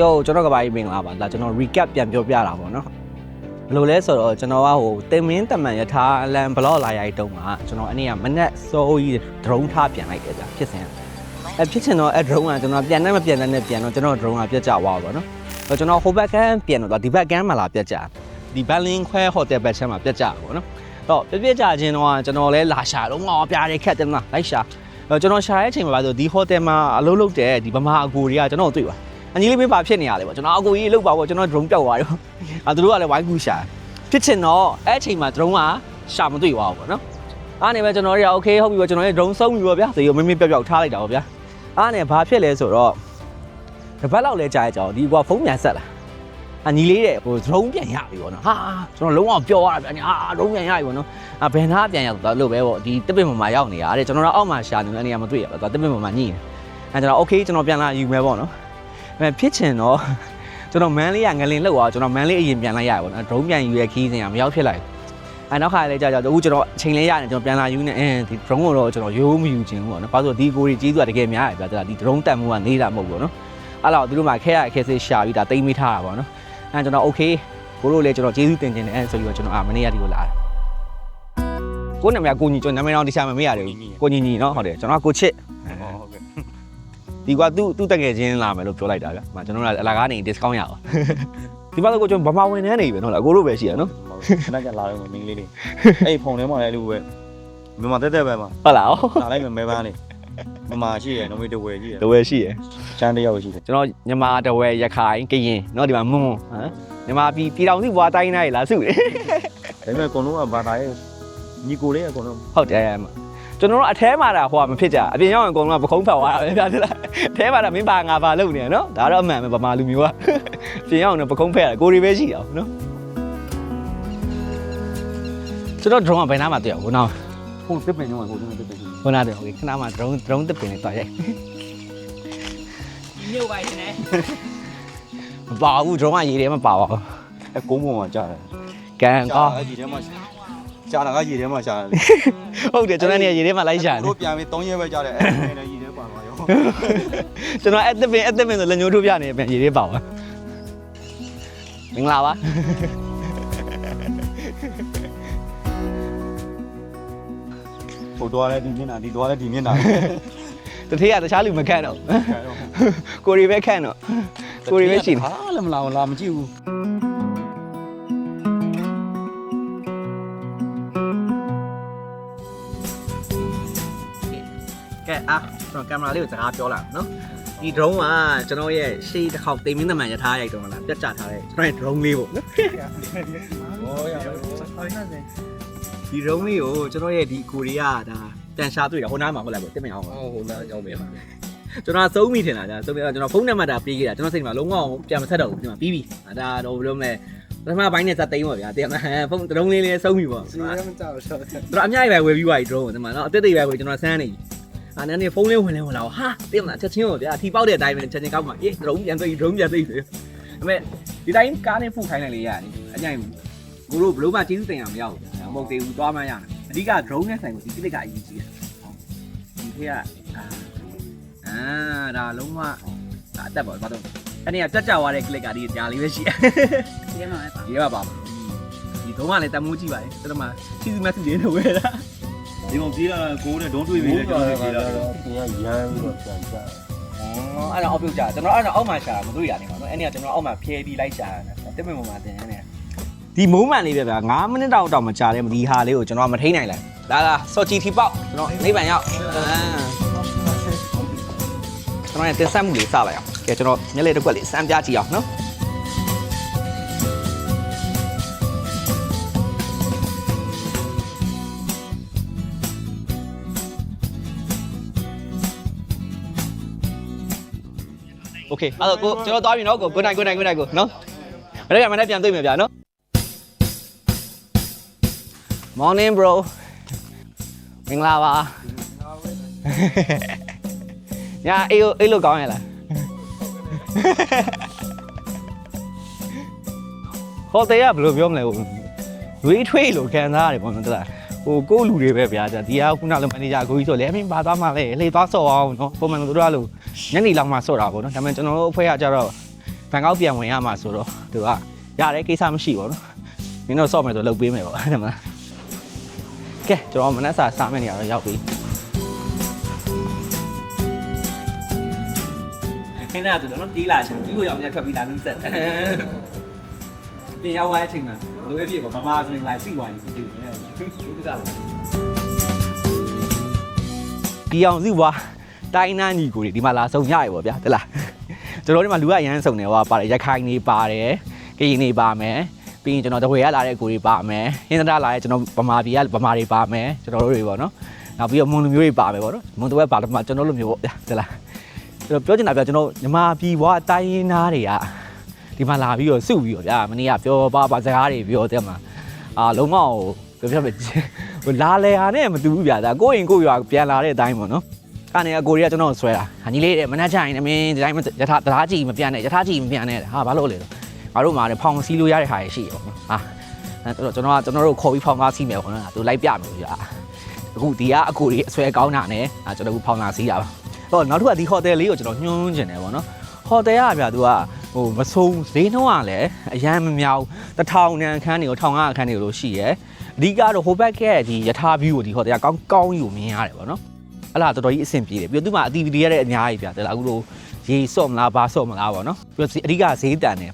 ယောကျွန်တော်ကဘာကြီးမင်္ဂလာပါဒါကျွန်တော် recap ပြန်ပြောပြတာပေါ့နော်ဘယ်လိုလဲဆိုတော့ကျွန်တော်ကဟိုတင်မင်းတမန်ယထာအလန်ဘလော့လာရိုက်တုံးကကျွန်တော်အနေကမနက်စိုးကြီး drone ထားပြန်လိုက်တယ်ဗျဖြစ်စဉ်အဲဖြစ်ချင်တော့အဲ drone ကကျွန်တော်ပြန်နဲ့မပြန်နဲ့ပြန်တော့ကျွန်တော် drone ကပြတ်ကျသွားပါတော့နော်အဲ့ကျွန်တော်ဟိုဘက်ကန်းပြန်တော့ဒီဘက်ကန်းမှာလာပြတ်ကျဒီဘန်လင်းခွဲဟိုတယ်ဘက်ချမ်းမှာပြတ်ကျပါတော့တော့ပြပြကျခြင်းတော့ကျွန်တော်လဲလာရှာတော့ငေါပြားတယ်ခက်တယ်မလားလိုက်ရှာအဲ့ကျွန်တော်ရှာတဲ့အချိန်မှာပါဆိုဒီဟိုတယ်မှာအလုပ်လုပ်တဲ့ဒီဗမာအကူတွေကကျွန်တော်တွေ့ပါ အညီလေးမေးပါဖြစ်နေရလေပေါ့ကျွန်တော်အကူကြီးလောက်ပါပေါ့ကျွန်တော် drone ပျောက်သွားတယ်အဲသူတို့ကလည်းဝိုင်းကူရှာဖြစ်ချင်တော့အဲ့အချိန်မှာ drone ကရှာမတွေ့သွားဘူးပေါ့နော်အားနေပဲကျွန်တော်တွေက okay ဟုတ်ပြီပေါ့ကျွန်တော်ရဲ့ drone ဆုံးပြီပေါ့ဗျာသေရမေးမေးပျောက်ပျောက်ထားလိုက်တာပေါ့ဗျာအားနေဘာဖြစ်လဲဆိုတော့တစ်ပတ်လောက်လဲကြာရကြအောင်ဒီကွာဖုန်းပြန်ဆက်လာအညီလေးတဲ့ဟို drone ပြန်ရပြီပေါ့နော်ဟာကျွန်တော်လုံးဝပျော်ရတာဗျာဟာ drone ပြန်ရပြီပေါ့နော်အဘယ်နာပြန်ရောက်တော့လို့ပဲပေါ့ဒီတစ်ပင်ပေါ်မှာရောက်နေရတယ်ကျွန်တော်တို့အောက်မှာရှာနေတဲ့နေရာမတွေ့ရဘူးတစ်ပင်ပေါ်မှာညှိနေအဲကျွန်တော် okay ကျွန်တော်ပြန်လာယူမယ်ပေါ့နော် အဲဖြစ်ချင်တော့ကျွန်တော်မန်းလေးကငလင်လောက်သွားကျွန်တော်မန်းလေးအရင်ပြန်လိုက်ရပါတော့ဒရုန်းပြန်ယူရခီးစင်ကမရောက်ဖြစ်လိုက်အဲနောက်ခါလေးကြာကြာအခုကျွန်တော်အချိန်လေးရတယ်ကျွန်တော်ပြန်လာယူနေအင်းဒီ drone ကိုတော့ကျွန်တော်ရိုးမယူချင်ဘူးပေါ့နော်ဘာလို့ဒီကိုကြီးကြီးသူကတကယ်များတယ်ဗျာဒါဒီ drone တက်မှုကနေတာမဟုတ်ဘူးနော်အဲ့တော့သူတို့မှခဲရခဲစေးရှာပြီးဒါတိမ့်မိထားတာပေါ့နော်အဲကျွန်တော် okay ကိုတို့လည်းကျွန်တော်ကျေးဇူးတင်ခြင်းနဲ့အဲဆိုပြီးတော့ကျွန်တော်အာမနေ့ကဒီကိုလာတယ်ကိုနာမည်ကကိုညီကျွန်တော်နာမည်တော့တခြားမမေ့ရတယ်ကိုညီညီနော်ဟုတ်တယ်ကျွန်တော်ကကိုချစ်ဟုတ်ကဲ့ ဒီကွာသူ့သူ့တကယ်ချင်းလာမယ်လို့ပြောလိုက်တာဗျာ။မကျွန်တော်ကအလာကားနေ discount ရအောင်။ဒီမှာတော့ကိုကျွန်တော်ဗမာဝင်နေနေပြီနော်လားအကိုတို့ပဲရှိရနော်ခဏကြာလာတော့မင်းလေးလေးအဲ့ဖုန်ထဲမှာလည်းလူပဲမြန်မာတက်တက်ပဲမှာ။ဟုတ်လားလာလိုက်မယ်မဲပန်းလေးမမရှိရနမီတဝဲရှိရ။တဝဲရှိရချမ်းတယောက်ရှိတယ်။ကျွန်တော်ညီမတဝဲရခိုင်ကရင်နော်ဒီမှာမွန်းမွန်းဟမ်ညီမပြည်ပြည်တော်စုဘွားတိုင်းနိုင်လားစုလေဒါပေမဲ့အကုန်လုံးကဘာသာရဲ့ညီကိုလေးအကုန်လုံး။ဟုတ်တယ် ကျွန်တော်တို့အထဲမှာတာဟိုကမဖြစ်ကြအပြင်ရောက်ရင်အကုန်လုံးကပခုံးဖက်သွားတာပဲဗျာဒီလားအထဲမှာတာမင်းပါငါပါလုပ်နေရနော်ဒါတော့အမှန်ပဲဗမာလူမျိုးကအပြင်ရောက်ရင်ပခုံးဖက်ရတယ်ကိုရီပဲရှိတာနော်ကျွန်တော် drone ကဘယ်နားမှာတွေ့ရဘူးနော်ဟုတ်တစ်ပင်တော့ဟိုတစ်ပင်တစ်ပင်ခုနကတည်းကခဏမှ drone drone တစ်ပင်လေးတွားရိုက်မြုပ်ပါရင်လည်းမပါဘူး drone ကရေထဲမှာပါပါဘူးအကုန်းပေါ်မှာကြာတယ်ကန်ကြာကောရေထဲမှာ ကြာတာကရေထဲမှာကြာတယ်ဟုတ်တယ်ကျွန်တော်နေရေထဲမှာလိုက်ရှာတယ်တို့ပြန်ပြီး3ရက်ပဲကြာတယ်အဲ့ဒါရေထဲပါသွားရောကျွန်တော်အဲ့တစ်ပင်အဲ့တစ်ပင်ဆိုလက်ညှိုးထိုးပြနေပြန်ရေထဲပါပါမင်္ဂလာပါဟိုတော့လည်းဒီမျက်နှာဒီတော့လည်းဒီမျက်နှာတထေးကတခြားလူမခန့်တော့ကိုရီပဲခန့်တော့ကိုရီပဲရှိတယ်ဟာလည်းမလာလာမကြည့်ဘူး ကျွန်တော်ကင်မရာလေးကိုစကားပြောလာနော်ဒီ drone ကကျွန်တော်ရဲ့ရှေးတစ်ခေါက်တိမ်မင်းသမန်ရထားရိုက်တော့မလားပြတ်ကျထားတဲ့ကျွန်တော်ရဲ့ drone လေးပေါ့နော်ဟောရပါဒီ drone လေးကိုကျွန်တော်ရဲ့ဒီကိုရီးယားဒါတန်ရှားတွေ့တာဟိုနားမှာဟုတ်လားပေါ့တင်မအောင်ပါဟိုလာကြောင်းပဲကျွန်တော်သုံးမိထင်တာဒါသုံးမိတော့ကျွန်တော်ဖုန်းနံပါတ်တာပေးခဲ့တာကျွန်တော်စိတ်မှာလုံးဝပြန်မဆက်တော့ဘူးဒီမှာပြီးပြီဒါတော့ဘယ်လိုမလဲပထမဘိုင်းနဲ့စသိမ်းပါဗျာတင်မဖုန်းတုံးလေးလေးဆုံးပြီပေါ့စီရမကြောက်ရှော့ကျွန်တော်အများကြီးပဲဝယ်ပြီးသွားပြီ drone ကိုဒီမှာနော်အသက်သေးပဲဝယ်ကျွန်တော်ဆန်းနေပြီ အာနည်းနည်းဖုန်းလေးဝင်လဲဝင်လာဟာတင်မလားချက်ချင်းကိုဗျာထီပေါက်တဲ့အတိုင်းပဲချက်ချင်းကောက်မှာအေး drone ပြန်သိ drone ပြန်သိဆိုဒါပေမဲ့ဒီတိုင်းကားနဲ့ဖုတ်ခိုင်းလိုက်လေရတယ်အညာကိုတို့ဘလို့မှကျေးဇူးတင်ရမရဘူးမဟုတ်သေးဘူးသွားမှရတယ်အဓိက drone နဲ့ဆိုင်ကိုဒီကိစ္စကအရေးကြီးတယ်ဒီခေတ်ကအာအာဒါလုံးဝဒါအသက်ပေါ့ဘာလို့အဲ့ဒီကတက်ကြွားတဲ့ click ကဒီကြားလေးပဲရှိတယ်ဒီထဲမှာပဲပါဒီကပါပါဒီတော့မှလည်းတမိုးကြည့်ပါလေတော်တော်မှစီစီမတ်စီလေးတော့ဝဲတာ ဒီကောင်ပြေးလာကိုနဲ့ဒုံးတွေးပြီးလဲကျွန်တော်ပြေးလာတော့တင်ရရမ်းပြီးတော့ပြန်ကြอ๋อအဲ့တော့အောက်ပြုတ်ကြကျွန်တော်အဲ့တော့အောက်မှာရှာမတွေ့ရနေပါတော့အဲ့ဒီကကျွန်တော်အောက်မှာဖြဲပြီးလိုက်ရှာရတယ်တက်မင်ပေါ်မှာတင်နေတယ်ဒီမိုးမှန်လေးပဲဗျာ9မိနစ်တောင်တောင်မကြာတဲ့ဒီဟာလေးကိုကျွန်တော်မထိန်နိုင်လိုက်လာလာစော့ချီထီပေါက်ကျွန်တော်နိဗ္ဗာန်ရောက်အာကျွန်တော်ရဲ့တင်ဆက်မှုလေးစလိုက်အောင်ကဲကျွန်တော်မျက်လေးတစ်ခွက်လေးစမ်းပြကြည့်အောင်နော် โอเคအဲ့တော့ကိုကျွန်တော်သွားပြီနော်ကို good night good night good night ကိုနော်မနေ့ကမနေ့ပြန်တွေ့မယ်ဗျာနော် morning bro မင်္ဂလာပါညာအေးကိုအေးလို့ကောင်းရလားဟောတရားဘယ်လိုပြောမလဲဟိုဝေးထွေးလို့ခံစားရတယ်ပေါ့နော်တလားဟိုကိုယ့်လူတွေပဲဗျာဒါဒီကခုနကမန်နေဂျာကိုကြီးဆိုလဲအမင်းပါသွားမှလဲလှေသွားဆော့အောင်နော်ပုံမှန်တို့တို့ကလို့ ညနေလောက်မှဆော့တာပေါ့နော်ဒါပေမဲ့ကျွန်တော်တို့အဖွဲ့ကကြတော့ဘန်ကောက်ပြန်ဝင်ရမှာဆိုတော့သူကရတဲ့ကိစ္စမရှိပါဘူးနော်မင်းတို့ဆော့မယ်ဆိုလုပ်ပေးမယ်ပေါ့အဲ့ဒါမှကဲကျွန်တော်မနက်စာစားမယ့်နေရာတော့ရောက်ပြီခင်းရတူတော့တီးလာချင်ဒီကိုရောက်နေထွက်ပြီးလာလို့ဆက်ပြင်ရောက်သွားတဲ့အချိန်မှာလိုရဖြစ်ပါမမဆိုရင်လိုက်ပြီးသွားပြီဒီလိုဒီကဒီအောင်စုပွား တိုင်းနာညီကိုတွေဒီမှာလာဆုံရရပေါ့ဗျာတလားကျွန်တော်ဒီမှာလူကအရန်ဆုံနေဟောပါတယ်ရခိုင်နေပါတယ်ကရင်နေပါမယ်ပြီးရင်ကျွန်တော်တဝေရလာတဲ့ကိုတွေပါမယ်ဟင်းသဒလာတဲ့ကျွန်တော်ဗမာပြည်ကဗမာတွေပါမယ်ကျွန်တော်တို့တွေပေါ့နော်နောက်ပြီးတော့မွန်လူမျိုးတွေပါမယ်ပေါ့နော်မွန်တဝက်ပါတော့မှကျွန်တော်လိုမျိုးပေါ့ဗျာတလားကျွန်တော်ပြောချင်တာဗျာကျွန်တော်ညီမပြည်ဘွားတိုင်းရင်းသားတွေကဒီမှာလာပြီးတော့စုပြီးတော့ဗျာမနေ့ကပြောပါပါစကားတွေပြောတဲ့မှာအာလုံးဝဟိုပြောပြမယ်ဟိုလာလေဟာနဲ့မတူဘူးဗျာဒါကိုယ့်ရင်ကိုယ့်ရွာပြန်လာတဲ့အတိုင်းပေါ့နော် အဲ့နေအကိုရီကကျွန်တော်ဆွဲတာဟာညီလေးတဲ့မနှက်ချရင်အမင်းဒီတိုင်းယထာတရားကြည့်မပြတ်နဲ့ယထာကြည့်မပြတ်နဲ့ဟာဘာလို့လဲတော့ငါတို့မှာလည်းဖောင်စီးလို့ရတဲ့ဟာရရှိရောနော်ဟာအဲ့တော့ကျွန်တော်ကကျွန်တော်တို့ခေါ်ပြီးဖောင်ကားစီးမယ်ပေါ့နော်သူလိုက်ပြမယ်ကြာအခုဒီကအကိုရီအဆွဲကောင်းတာနဲ့အာကျွန်တော်ကဖောင်ကားစီးတာပါဟောနောက်တစ်ခုကဒီဟိုတယ်လေးကိုကျွန်တော်ညွှန်းကျင်တယ်ပေါ့နော်ဟိုတယ်ကဗျာသူကဟိုမဆုံးဈေးနှုန်းကလည်းအရန်မမြောက်တစ်ထောင်နန်ခန်းတွေကို1500အခန်းတွေလို့ရှိရယ်အဓိကတော့ဟိုဘက်ကဒီယထာဘီကိုဒီဟိုတယ်ကကောင်းကောင်းယူမြင်ရတယ်ပေါ့နော် အဲ့လားတော်တော်ကြီးအဆင်ပြေတယ်ပြီးတော့သူ့မှာအတီဗီတီရတဲ့အများကြီးပြတယ်လားအခုလိုရေစော့မလားဘာစော့မလားပေါ့နော်ပြီးတော့အဓိကဈေးတန်တယ်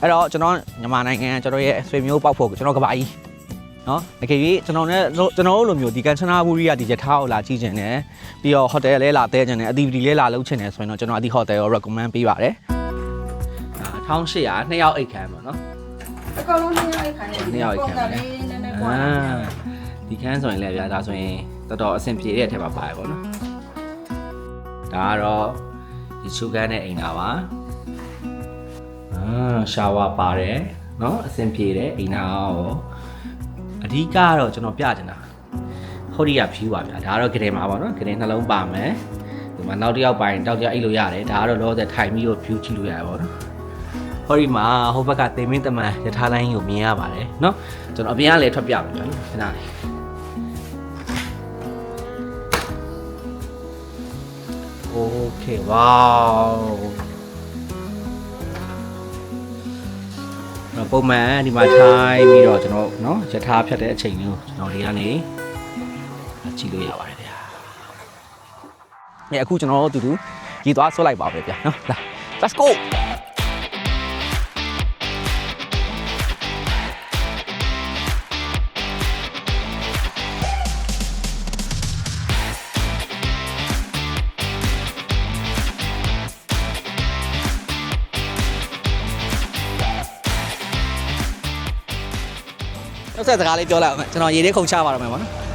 အဲ့တော့ကျွန်တော်မြန်မာနိုင်ငံကျွန်တော်ရဲ့ဆွေမျိုးပေါက်ဖို့ကျွန်တော်ကဘာကြီးနော်တကယ်ကြီးကျွန်တော်နဲ့ကျွန်တော်တို့လိုမျိုးဒီကန်ချနာဘူရီကဒီရထားကိုလာကြည့်ချင်တယ်ပြီးတော့ဟိုတယ်လဲလာတဲချင်တယ်အတီဗီတီလဲလာလုပ်ချင်တယ်ဆိုရင်တော့ကျွန်တော်အဒီဟိုတယ်ကို recommend ပေးပါတယ်ဒါ1800နှစ်ယောက်အိတ်ခံပေါ့နော်အကောင်လုံးနှစ်ယောက်အိတ်ခံနေနှစ်ယောက်အိတ်ခံနေနည်းနည်းကွာအာဒီခန်းဆိုရင်လည်းဗျာဒါဆိုရင် တော်တော်အဆင်ပြေတဲ့အထက်မှာပါတယ်ပေါ့နော်ဒါကတော့ဒီချူကန်းနဲ့အိမ်သာပါအာရှာဝါပါတယ်เนาะအဆင်ပြေတဲ့အိမ်သာရောအဓိကကတော့ကျွန်တော်ပြချင်တာဟိုဒီကဖြူပါဗျာဒါကတော့ဂရေမှာပေါ့နော်ဂရေနှလုံးပါမယ်ဒီမှာနောက်တစ်ယောက်ပိုင်းတောက်ကြအိတ်လို့ရတယ်ဒါကတော့လောဆယ်ထိုင်ပြီးတော့ဖြူကြည့်လို့ရတယ်ပေါ့နော်ဟိုဒီမှာဟိုဘက်ကတေမင်းတမန်ရထားလိုင်းကိုမြင်ရပါတယ်เนาะကျွန်တော်အပြင်ကလည်းထွက်ပြမယ်ဗျာနော်ခဏလေး โอเคว้าวတော့ပုံမှန်ဒီမှာထိုင်ပြီးတော့ကျွန်တော်เนาะရထားဖြတ်တဲ့အချိန်မျိုးကျွန်တော်ဒီကနေကြည့်လို့ရပါတယ်ဗျာ။အဲအခုကျွန်တော်တို့အတူတူရေသွားဆွဲလိုက်ပါပဲဗျာเนาะလာ let's go နောက်ဆက်စကားလေးပြောလိုက်အောင်မယ်ကျွန်တော်ရေလေးခုန်ချပါတော့မယ်ပေါ့နော်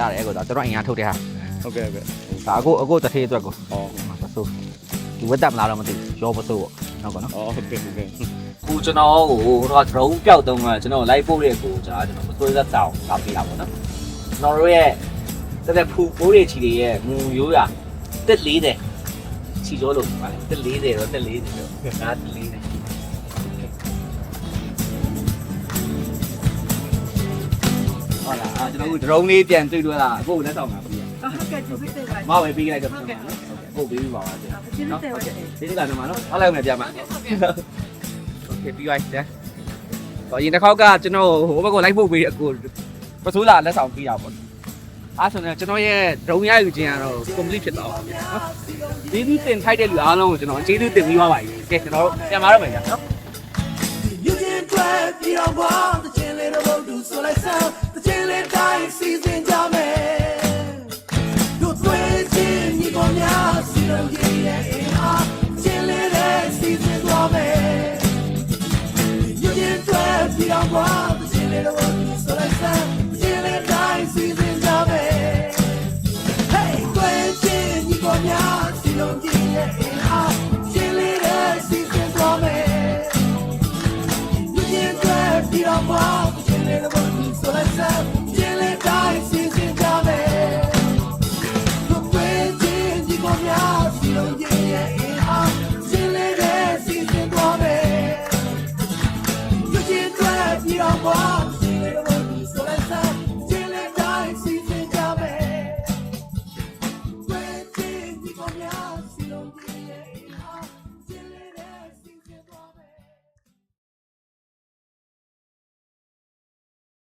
တားတယ်ကိုဒါကျွန်တော်အင်အားထုတ်တဲ့ဟာဟုတ်ကဲ့ဟုတ်ကဲ့ဒါအခုအခုတစ်ထေးအတွက်ကိုအော်ပစိုးဒီဝတ်တက်မလားတော့မသိဘူးရောပစိုးပေါ့ဟုတ်ကောနော်အော်ဟုတ်ကဲ့ဟုတ်ကဲ့ခုကျွန်တော်ကိုတော့ drone ပျောက်တုံးကကျွန်တော်လိုက်ပို့တဲ့ကိုကျွန်တော်ကျွန်တော်မစိုးသက်ဆောင်လာပေးတာပေါ့နော်ကျွန်တော်တို့ရဲ့တက်တဲ့ဖူပိုးတွေချီတွေရဲ့ငူရိုးရတက်40ချီကြောလို့ပါလေတက်40တော့တက်40တော့ဒါတက်40 ဟုတ်လားအာကျွန်တော်တို့ drone လေးပြန်တွေ့လို့လားအခုလက်ဆောင်ပါပြီ ဟုတ်ကဲ့သူပြတဲ့ပါ မဝယ်ပေးလိုက်တော့ဟုတ်ကဲ့ဟုတ်ပေးပါပါကျေ ကျေးဇူးတင်ပါတယ် ဒီနေ့ကတော့မနော်ဟုတ်လိုက်မယ်ပြမโอเคပြီးပါတယ်တော့ရင်တစ်ခေါက်ကကျွန်တော်ဟိုဘက်ကလိုက်ဖို့ပေးအကိုပစိုးလာလက်ဆောင်ပေးတာပေါ့အားဆိုတော့ကျွန်တော်ရဲ့ဒရုံရယူခြင်းကတော့ complete ဖြစ်သွားပါပြီနော်ကျေးဇူးတင်ထိုက်တဲ့လူအားလုံးကိုကျွန်တော်ကျေးဇူးတင်ပြီးပါပါပြီကဲကျွန်တော်ပြန်လာတော့မယ်ကြာနော် You can drive the on board the chain little road to so like sound